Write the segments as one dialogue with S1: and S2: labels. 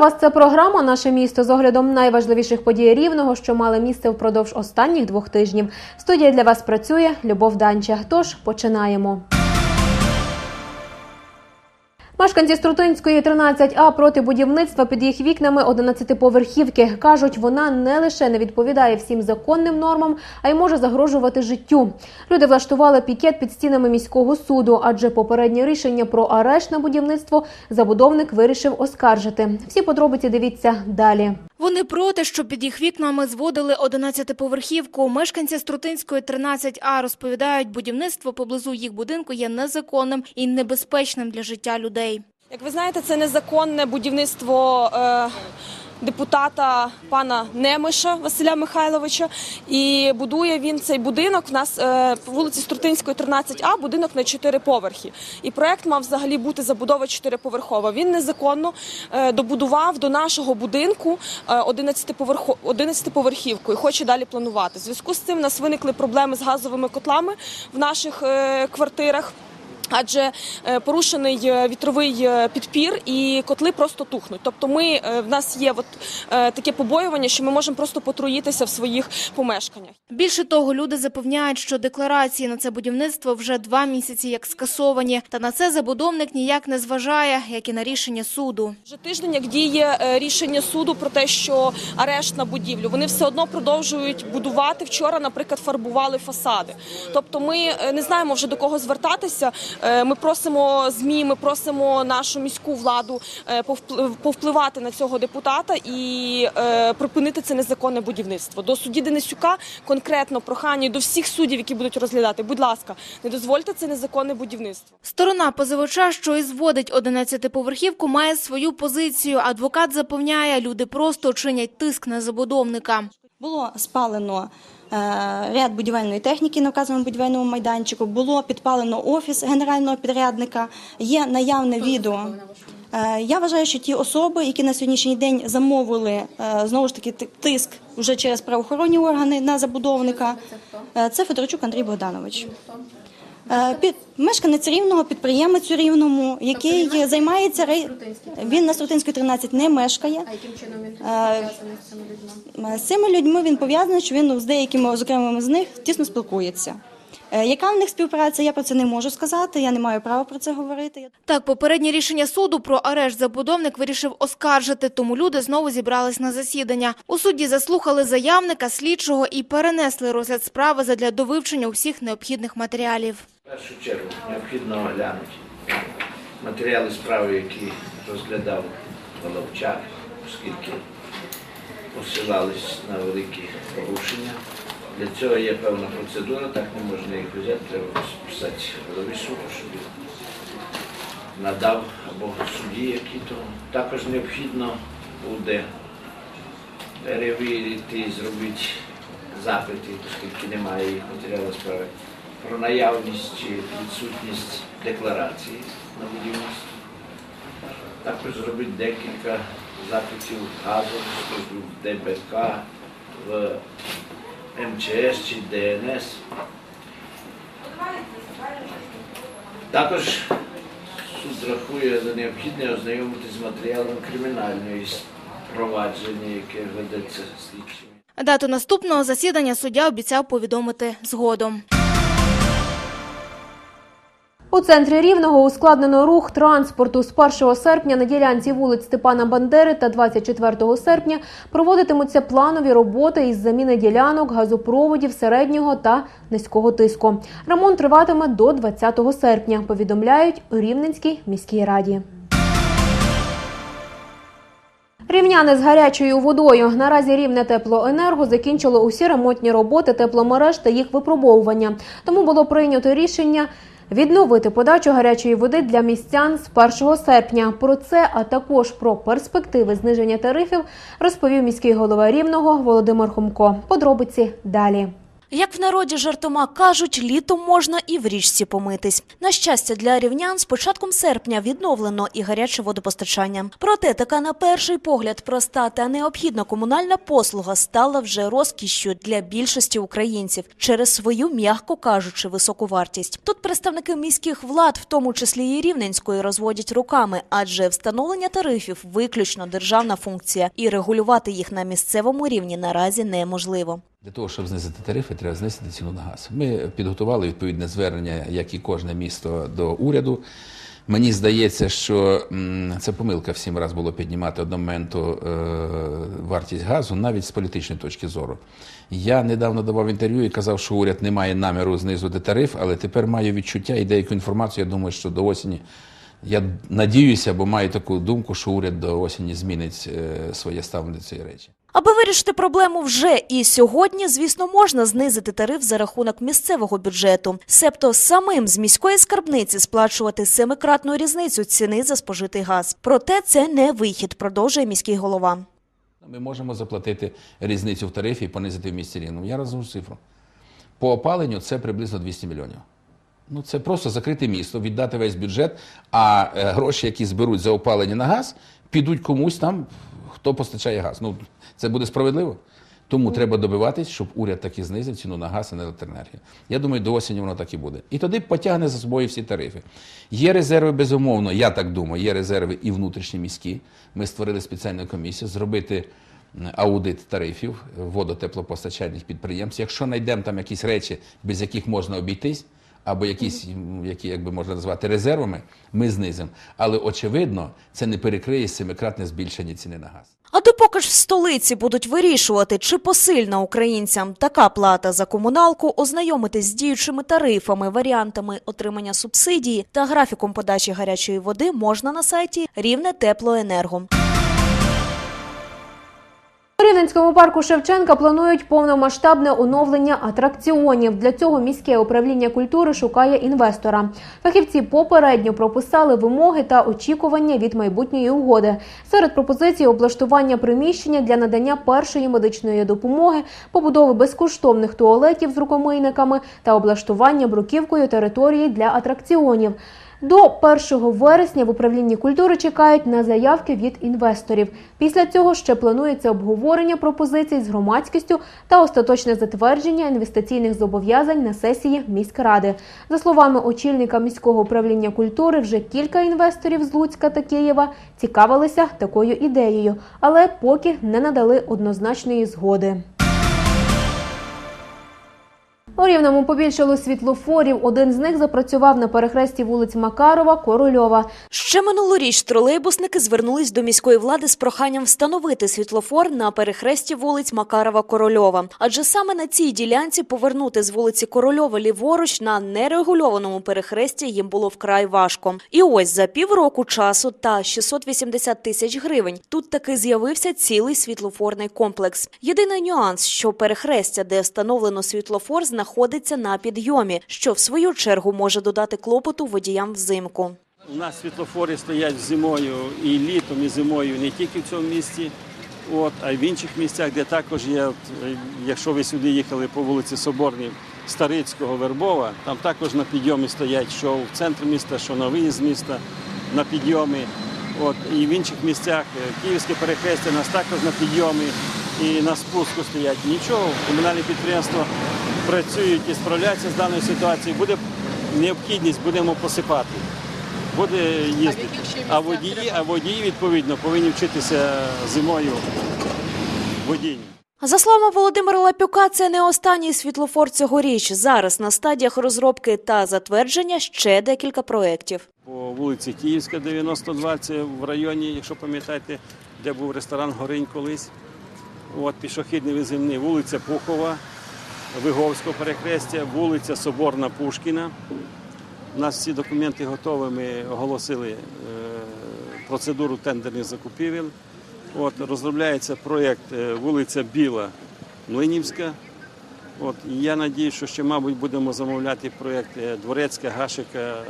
S1: вас це програма Наше місто з оглядом найважливіших подій рівного, що мали місце впродовж останніх двох тижнів. Студія для вас працює Любов Данча. Тож починаємо. Мешканці Струтинської 13А проти будівництва під їх вікнами 11-поверхівки кажуть, вона не лише не відповідає всім законним нормам, а й може загрожувати життю. Люди влаштували пікет під стінами міського суду, адже попереднє рішення про арешт на будівництво забудовник вирішив оскаржити. Всі подробиці дивіться далі.
S2: Вони проти, щоб під їх вікнами зводили 11-поверхівку. Мешканці Струтинської 13А розповідають, будівництво поблизу їх будинку є незаконним і небезпечним для життя людей.
S3: Як ви знаєте, це незаконне будівництво е, депутата пана Немиша Василя Михайловича. І будує він цей будинок. У нас е, по вулиці Струтинської, 13А, будинок на 4 поверхи. І проект мав взагалі бути забудова 4-поверхова. Він незаконно е, добудував до нашого будинку е, 11-поверхо- 11-поверхівку і хоче далі планувати. В зв'язку з цим у нас виникли проблеми з газовими котлами в наших е, квартирах. Адже е, порушений е, вітровий е, підпір і котли просто тухнуть. Тобто, ми в нас є от таке побоювання, що ми можемо просто потруїтися в своїх помешканнях.
S2: Більше того, люди запевняють, що декларації на це будівництво вже два місяці як скасовані. Та на це забудовник ніяк не зважає, як і на рішення суду.
S3: Вже тиждень, як діє рішення суду про те, що арешт на будівлю, вони все одно продовжують будувати. Вчора, наприклад, фарбували фасади. Тобто, ми не знаємо вже до кого звертатися. Е, Ми просимо змі, ми просимо нашу міську владу е, повпливати на цього депутата і е, припинити це незаконне будівництво. До судді Денисюка конкретно прохання до всіх суддів, які будуть розглядати. Будь ласка, не дозвольте це незаконне будівництво.
S2: Сторона позивача, що і зводить 11-поверхівку, має свою позицію. Адвокат запевняє, люди просто чинять тиск на забудовника.
S4: Було спалено ряд будівельної техніки на вказаному будівельному майданчику, було підпалено офіс генерального підрядника, є наявне відео. Е, Я вважаю, що ті особи, які на сьогоднішній день замовили е, знову ж таки ти- тиск вже через правоохоронні органи на забудовника, е, це Федорчук Андрій Богданович. Е, Під мешканець рівного, підприємець у рівному, який займається він на Струтинської 13 не мешкає.
S1: А яким чином він
S4: пов'язаний з цими людьми? З цими людьми він пов'язаний, що він з деякими з окремими з них тісно спілкується. Е, Яка в них співпраця, я про це не можу сказати, я не маю права про це говорити.
S2: Так, попереднє рішення суду про арешт забудовник вирішив оскаржити, тому люди знову зібрались на засідання. У суді заслухали заявника, слідчого і перенесли розгляд справи задля довивчення усіх необхідних матеріалів.
S5: В першу чергу необхідно оглянути матеріали справи, які розглядав Головчак, оскільки посилались на великі порушення. Для цього є певна процедура, так не можна їх взяти, треба писати голові суду, щоб надав або судді які то. Також необхідно буде перевірити зробити запити, оскільки немає їх матеріалу справи, про наявність чи відсутність декларації на будівництво. Також зробити декілька запитів газу, в ДБК, в МЧС чи ДНС. Також суд рахує за необхідне ознайомитись з матеріалом кримінальної провадження, яке ведеться слідчими.
S2: Дату наступного засідання суддя обіцяв повідомити згодом.
S1: У центрі Рівного ускладнено рух транспорту з 1 серпня на ділянці вулиць Степана Бандери та 24 серпня проводитимуться планові роботи із заміни ділянок газопроводів середнього та низького тиску. Ремонт триватиме до 20 серпня, повідомляють у Рівненській міській раді. Рівняни з гарячою водою. Наразі рівне теплоенерго закінчило усі ремонтні роботи тепломереж та їх випробовування. Тому було прийнято рішення відновити подачу гарячої води для містян з 1 серпня. Про це, а також про перспективи зниження тарифів, розповів міський голова Рівного Володимир Хомко. Подробиці далі.
S6: Як в народі жартома кажуть, літом можна і в річці помитись. На щастя, для рівнян з початком серпня відновлено і гаряче водопостачання. Проте така на перший погляд проста та необхідна комунальна послуга стала вже розкішшю для більшості українців через свою, м'яко кажучи, високу вартість. Тут представники міських влад, в тому числі і рівненської, розводять руками, адже встановлення тарифів виключно державна функція, і регулювати їх на місцевому рівні наразі неможливо.
S7: Для того, щоб знизити тарифи, треба знизити ціну на газ. Ми підготували відповідне звернення, як і кожне місто до уряду. Мені здається, що це помилка всім раз було піднімати одномоменту е, вартість газу, навіть з політичної точки зору. Я недавно давав інтерв'ю і казав, що уряд не має наміру знизити тариф, але тепер маю відчуття і деяку інформацію. Я думаю, що до осені я надіюся, бо маю таку думку, що уряд до осені змінить е, своє ставлення цієї речі.
S6: Вирішити проблему вже і сьогодні, звісно, можна знизити тариф за рахунок місцевого бюджету, себто самим з міської скарбниці сплачувати семикратну різницю ціни за спожитий газ. Проте це не вихід, продовжує міський голова.
S7: Ми можемо заплатити різницю в тарифі і понизити в місті рівному. Я розумію цифру. По опаленню це приблизно 200 мільйонів. Ну, це просто закрити місто, віддати весь бюджет, а е, гроші, які зберуть за опалення на газ, підуть комусь там, хто постачає газ. Ну, це буде справедливо. Тому треба добиватись, щоб уряд таки знизив ціну на газ і на електроенергію. Я думаю, до осені воно так і буде. І тоді потягне за собою всі тарифи. Є резерви, безумовно, я так думаю, є резерви і внутрішні міські. Ми створили спеціальну комісію зробити аудит тарифів водотеплопостачальних підприємств. Якщо знайдемо там якісь речі, без яких можна обійтись, або якісь, які як би можна назвати резервами, ми знизимо. Але очевидно, це не перекриє семикратне збільшення ціни на газ.
S6: А допоки ж в столиці будуть вирішувати, чи посильна українцям така плата за комуналку, ознайомитись з діючими тарифами, варіантами отримання субсидії та графіком подачі гарячої води можна на сайті Рівне Теплоенерго.
S1: Рівненському парку Шевченка планують повномасштабне оновлення атракціонів. Для цього міське управління культури шукає інвестора. Фахівці попередньо прописали вимоги та очікування від майбутньої угоди. Серед пропозицій облаштування приміщення для надання першої медичної допомоги, побудови безкоштовних туалетів з рукомийниками та облаштування бруківкою території для атракціонів. До 1 вересня в управлінні культури чекають на заявки від інвесторів. Після цього ще планується обговорення пропозицій з громадськістю та остаточне затвердження інвестиційних зобов'язань на сесії міськради. За словами очільника міського управління культури, вже кілька інвесторів з Луцька та Києва цікавилися такою ідеєю, але поки не надали однозначної згоди. У Рівному побільшало світлофорів. Один з них запрацював на перехресті вулиць Макарова, Корольова.
S6: Ще минулоріч тролейбусники звернулись до міської влади з проханням встановити світлофор на перехресті вулиць Макарова-Корольова. Адже саме на цій ділянці повернути з вулиці Корольова ліворуч на нерегульованому перехресті їм було вкрай важко. І ось за півроку часу та 680 тисяч гривень тут таки з'явився цілий світлофорний комплекс. Єдиний нюанс, що перехрестя, де встановлено світлофор, знаходиться на підйомі, що в свою чергу може додати клопоту водіям взимку.
S8: У нас світлофори стоять зимою і літом, і зимою не тільки в цьому місті, от, а й в інших місцях, де також є, якщо ви сюди їхали по вулиці Соборній, Старицького, Вербова, там також на підйомі стоять, що в центрі міста, що на виїзд міста, на підйомі. От, і в інших місцях е, Київське перехрестя нас також на підйомі і на спуску стоять. Нічого, комунальні підприємства працюють і справляються з даною ситуацією. Буде необхідність, будемо посипати буде їздити. А водії, а водії відповідно повинні вчитися зимою водінню.
S6: За словами Володимира Лапюка, це не останній світлофор цьогоріч. Зараз на стадіях розробки та затвердження ще декілька проєктів.
S8: По вулиці Київська, 92, це в районі, якщо пам'ятаєте, де був ресторан Горинь колись. От, пішохідний виземний, вулиця Пухова, Виговського перехрестя, вулиця Соборна Пушкіна. У нас всі документи готові, ми оголосили е, процедуру тендерних закупівель. От, розробляється проєкт е, вулиця Біла, Млинівська. От, і я надію, що ще, мабуть, будемо замовляти проєкт е, Дворецька, Гашика,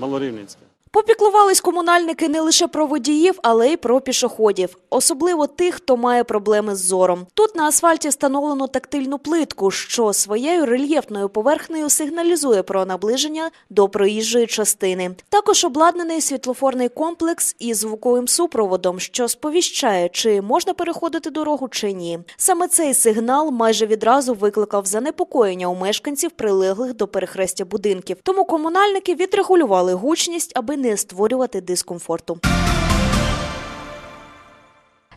S8: Малорівницька.
S6: Попіклувались комунальники не лише про водіїв, але й про пішоходів, особливо тих, хто має проблеми з зором. Тут на асфальті встановлено тактильну плитку, що своєю рельєфною поверхнею сигналізує про наближення до проїжджої частини. Також обладнаний світлофорний комплекс із звуковим супроводом, що сповіщає, чи можна переходити дорогу чи ні. Саме цей сигнал майже відразу викликав занепокоєння у мешканців, прилеглих до перехрестя будинків. Тому комунальники відрегулювали гучність, аби не створювати дискомфорту.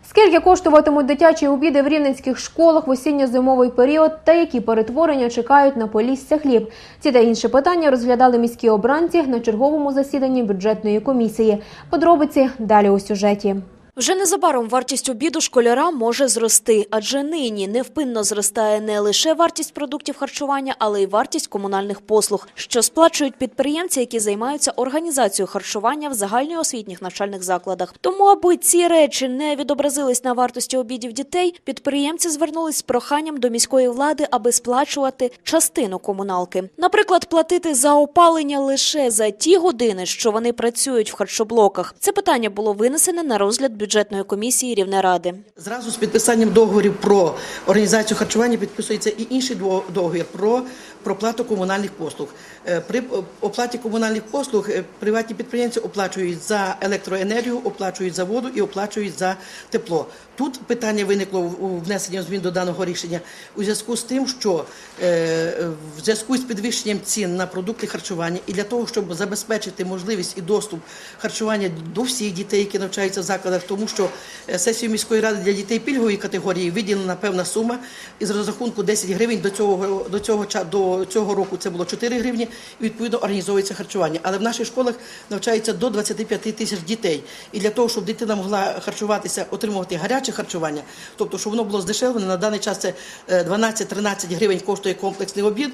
S1: Скільки коштуватимуть дитячі обіди в рівненських школах в осінньо-зимовий період та які перетворення чекають на полісся хліб? Ці та інші питання розглядали міські обранці на черговому засіданні бюджетної комісії. Подробиці далі у сюжеті.
S6: Вже незабаром вартість обіду школяра може зрости, адже нині невпинно зростає не лише вартість продуктів харчування, але й вартість комунальних послуг, що сплачують підприємці, які займаються організацією харчування в загальноосвітніх навчальних закладах. Тому, аби ці речі не відобразились на вартості обідів дітей, підприємці звернулись з проханням до міської влади, аби сплачувати частину комуналки. Наприклад, платити за опалення лише за ті години, що вони працюють в харчоблоках. Це питання було винесене на розгляд бюджетної комісії Рівнеради.
S9: Зразу з підписанням договорів про організацію харчування підписується і інший договір про проплату комунальних послуг. Е, При оплаті комунальних послуг е, приватні підприємці оплачують за електроенергію, оплачують за воду і оплачують за тепло. Тут питання виникло у внесенні змін до даного рішення у зв'язку з тим, що е, в зв'язку з підвищенням цін на продукти харчування і для того, щоб забезпечити можливість і доступ харчування до всіх дітей, які навчаються в закладах, тому що е, сесією міської ради для дітей пільгової категорії виділена певна сума із розрахунку 10 гривень до цього до цього до цього року це було 4 гривні. І відповідно організовується харчування. Але в наших школах навчається до 25 тисяч дітей. І для того, щоб дитина могла харчуватися, отримувати гаряче харчування, тобто, щоб воно було здешевлене, на даний час це е, 12-13 гривень коштує комплексний обід.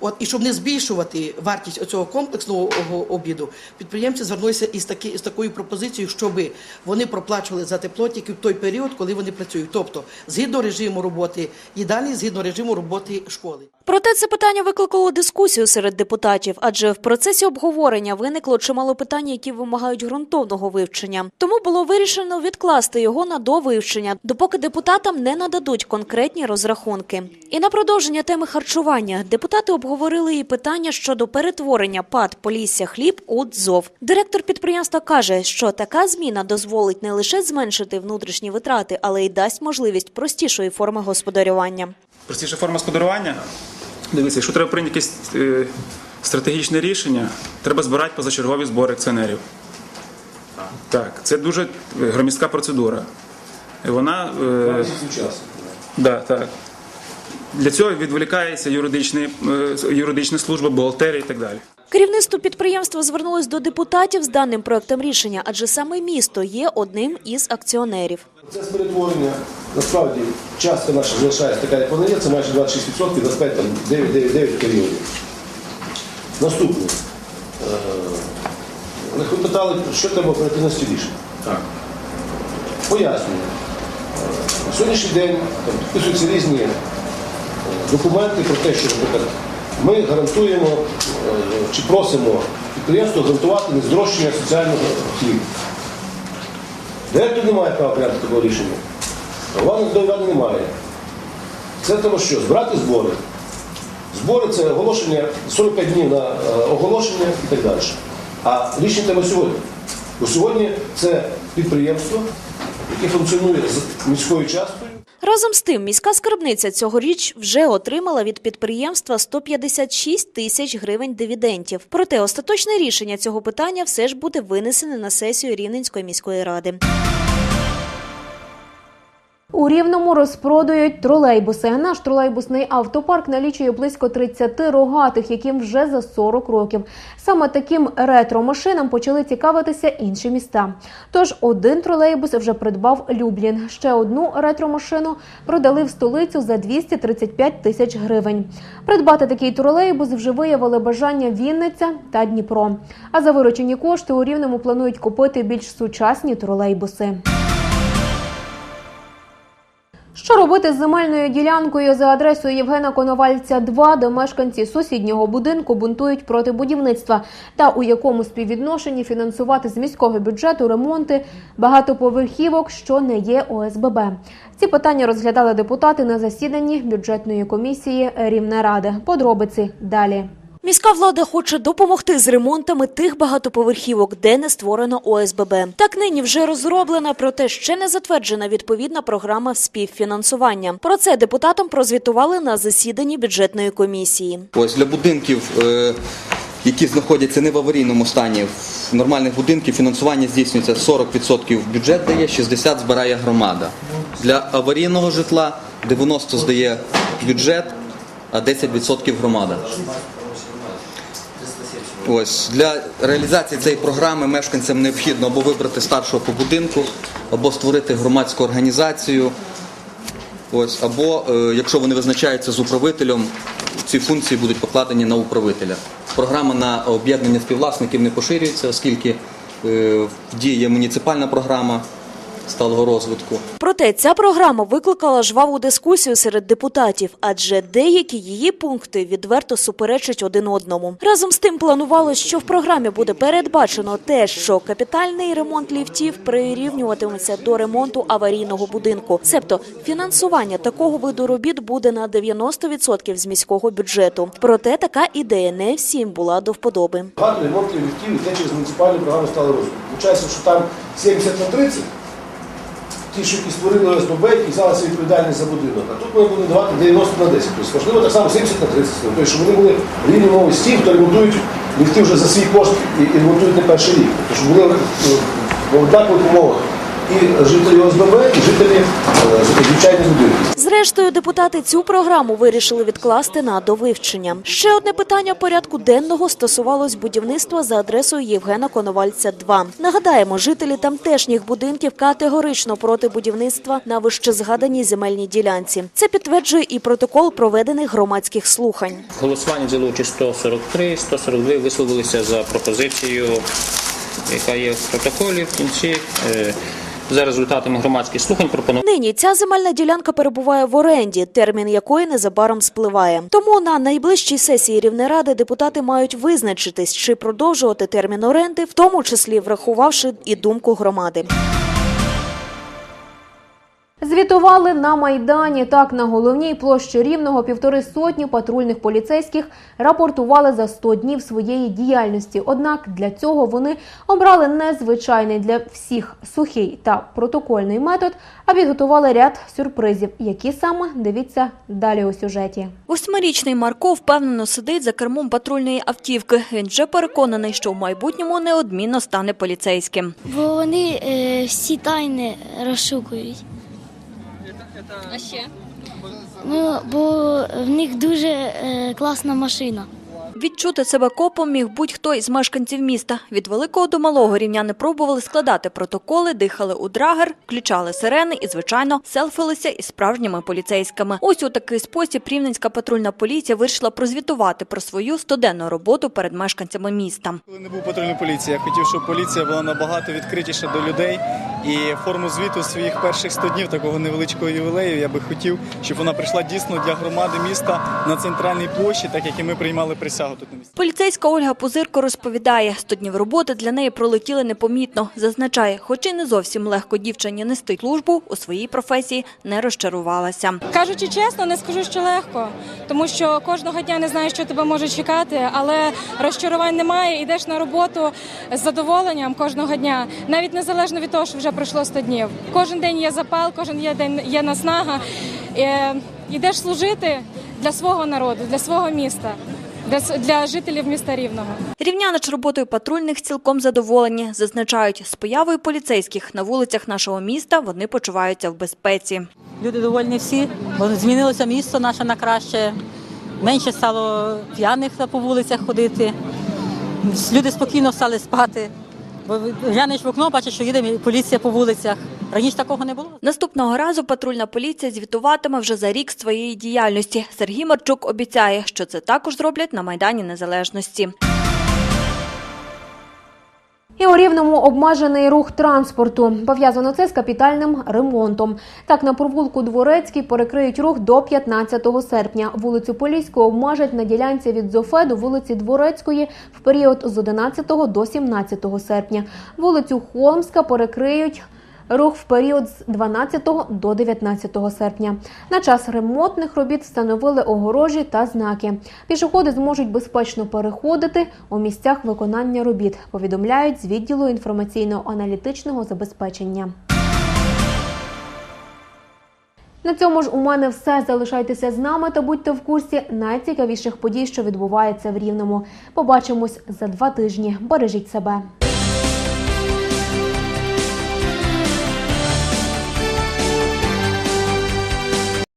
S9: От і щоб не збільшувати вартість оцього комплексного обіду, підприємці звернулися із такі з такою пропозицією, щоб вони проплачували за тепло тільки в той період, коли вони працюють. Тобто, згідно режиму роботи їдальні, згідно режиму роботи школи.
S6: Проте це питання викликало дискусію серед депутатів, адже в процесі обговорення виникло чимало питань, які вимагають ґрунтовного вивчення. Тому було вирішено відкласти його на довивчення, допоки депутатам не нададуть конкретні розрахунки. І на продовження теми харчування депутати обговорили і питання щодо перетворення ПАД Полісся хліб у ДЗОВ. Директор підприємства каже, що така зміна дозволить не лише зменшити внутрішні витрати, але й дасть можливість простішої форми господарювання.
S10: Простіша форма господарювання. Дивіться, якщо треба прийняти якесь е, стратегічне рішення, треба збирати позачергові збори акціонерів. Так, це дуже громістка процедура. Вона. Е, да, так. Для цього відволікається юридичні, е, юридична служба, бухгалтерія і так далі.
S6: Керівництво підприємства звернулось до депутатів з даним проектом рішення, адже саме місто є одним із акціонерів.
S11: Процес перетворення насправді частка наша залишається така, як вона є, це майже 26%, 25 там 9-9 періодів. Наступне. Е, Ви питали, що треба оперативності рішення.
S10: Так.
S11: Пояснюю. Е, На сьогоднішній день підписуються різні е, документи про те, що наприклад, ми гарантуємо е, чи просимо підприємство гарантувати нездорожчання соціального хлібу. Директор не має права прийняти такого рішення. Влада до немає. Це треба що? Збирати збори. Збори це оголошення 45 днів на е, оголошення і так далі. А рішення треба сьогодні. Бо сьогодні це підприємство, яке функціонує з міською часткою.
S6: Разом з тим, міська скарбниця цьогоріч вже отримала від підприємства 156 тисяч гривень дивідендів. Проте остаточне рішення цього питання все ж буде винесене на сесію Рівненської міської ради.
S1: У Рівному розпродають тролейбуси. Наш тролейбусний автопарк налічує близько 30 рогатих, яким вже за 40 років. Саме таким ретро-машинам почали цікавитися інші міста. Тож один тролейбус вже придбав Люблін. Ще одну ретро-машину продали в столицю за 235 тисяч гривень. Придбати такий тролейбус вже виявили бажання Вінниця та Дніпро. А за виручені кошти у Рівному планують купити більш сучасні тролейбуси. Що робити з земельною ділянкою за адресою Євгена Коновальця 2, де мешканці сусіднього будинку бунтують проти будівництва, та у якому співвідношенні фінансувати з міського бюджету ремонти багатоповерхівок, що не є ОСББ? Ці питання розглядали депутати на засіданні бюджетної комісії Рівнеради. Подробиці далі.
S6: Міська влада хоче допомогти з ремонтами тих багатоповерхівок, де не створено ОСББ. Так нині вже розроблена, проте ще не затверджена відповідна програма співфінансування. Про це депутатам прозвітували на засіданні бюджетної комісії.
S12: Ось для будинків, е, які знаходяться не в аварійному стані, в нормальних будинків фінансування здійснюється 40% бюджет дає, 60% збирає громада. Для аварійного житла 90% здає бюджет, а 10% громада. Ось для реалізації цієї програми мешканцям необхідно або вибрати старшого по будинку, або створити громадську організацію. Ось, або е, якщо вони визначаються з управителем, ці функції будуть покладені на управителя. Програма на об'єднання співвласників не поширюється, оскільки е, в дії є муніципальна програма сталого розвитку.
S6: Проте ця програма викликала жваву дискусію серед депутатів, адже деякі її пункти відверто суперечать один одному. Разом з тим планувалось, що в програмі буде передбачено те, що капітальний ремонт ліфтів прирівнюватиметься до ремонту аварійного будинку. Себто фінансування такого виду робіт буде на 90% з міського бюджету. Проте така ідея не всім була до вподоби.
S11: Ремонтів ліфтів йде через муніципальну програму стали розвитку. Получається, що там 70 на 30, ті, що які створили ОСББ, які взялися відповідальність за будинок. А тут ми будемо давати 90 на 10. Тобто можливо так само 70 на 30. Тобто, щоб вони були рівні мови з ті, хто ремонтують ліфти вже за свій кошт і, і ремонтують не перший рік. Тобто, щоб були е, в однакових умовах і жителі ОСББ, і жителі е, звичайних будинків.
S6: Зрештою, депутати цю програму вирішили відкласти на довивчення. Ще одне питання порядку денного стосувалось будівництва за адресою Євгена Коновальця. 2 нагадаємо, жителі тамтешніх будинків категорично проти будівництва на вищезгаданій земельній ділянці. Це підтверджує і протокол проведених громадських слухань.
S13: В голосуванні взяло участь 143, 142 висловилися за пропозицію, яка є в протоколі в кінці. За результатами громадських слухань пропонував.
S6: Нині ця земельна ділянка перебуває в оренді, термін якої незабаром спливає. Тому на найближчій сесії Рівнеради депутати мають визначитись, чи продовжувати термін оренди, в тому числі врахувавши і думку громади.
S1: Звітували на Майдані. Так, на головній площі Рівного півтори сотні патрульних поліцейських рапортували за 100 днів своєї діяльності. Однак для цього вони обрали незвичайний для всіх сухий та протокольний метод, а підготували ряд сюрпризів. Які саме дивіться далі у сюжеті.
S14: Восьмирічний Марко впевнено сидить за кермом патрульної автівки. Він вже переконаний, що в майбутньому неодмінно стане поліцейським.
S15: Бо вони е, всі тайни розшукують.
S14: А ще
S15: Ну, бо в них дуже е, класна машина.
S14: Відчути себе копом міг будь-хто із мешканців міста. Від великого до малого рівняни пробували складати протоколи, дихали у драгер, включали сирени і, звичайно, селфилися із справжніми поліцейськими. Ось у такий спосіб рівненська патрульна поліція вирішила прозвітувати про свою стоденну роботу перед мешканцями міста.
S16: Коли не був патрульної поліції, я хотів, щоб поліція була набагато відкритіша до людей. І форму звіту своїх перших 100 днів такого невеличкого ювілею я би хотів, щоб вона прийшла дійсно для громади міста на центральній площі, так як і ми приймали присягу тут на місці.
S14: Поліцейська Ольга Пузирко розповідає, 100 днів роботи для неї пролетіли непомітно. Зазначає, хоч і не зовсім легко дівчині нести службу, у своїй професії не розчарувалася.
S17: Кажучи чесно, не скажу, що легко, тому що кожного дня не знаєш, що тебе може чекати, але розчарувань немає. Йдеш на роботу з задоволенням кожного дня, навіть незалежно від того, що вже пройшло 100 днів. Кожен день є запал, кожен є день є наснага. Е, Йдеш служити для свого народу, для свого міста, для, с- для жителів міста Рівного.
S14: Рівняни ж роботою патрульних цілком задоволені. Зазначають, з появою поліцейських на вулицях нашого міста вони почуваються в безпеці.
S18: Люди довольні всі, бо змінилося місто наше на краще. Менше стало п'яних по вулицях ходити. Люди спокійно стали спати. Бо глянеш в окно, бачиш, що їде поліція по вулицях. Раніше такого не було.
S14: Наступного разу патрульна поліція звітуватиме вже за рік своєї діяльності. Сергій Марчук обіцяє, що це також зроблять на Майдані Незалежності.
S1: І у рівному обмежений рух транспорту. Пов'язано це з капітальним ремонтом. Так, на провулку Дворецький перекриють рух до 15 серпня. Вулицю Поліську обмежать на ділянці від Зофе до вулиці Дворецької в період з 11 до 17 серпня. Вулицю Холмська перекриють Рух в період з 12 до 19 серпня. На час ремонтних робіт встановили огорожі та знаки. Пішоходи зможуть безпечно переходити у місцях виконання робіт, повідомляють з відділу інформаційно-аналітичного забезпечення. На цьому ж у мене все. Залишайтеся з нами та будьте в курсі найцікавіших подій, що відбуваються в Рівному. Побачимось за два тижні. Бережіть себе.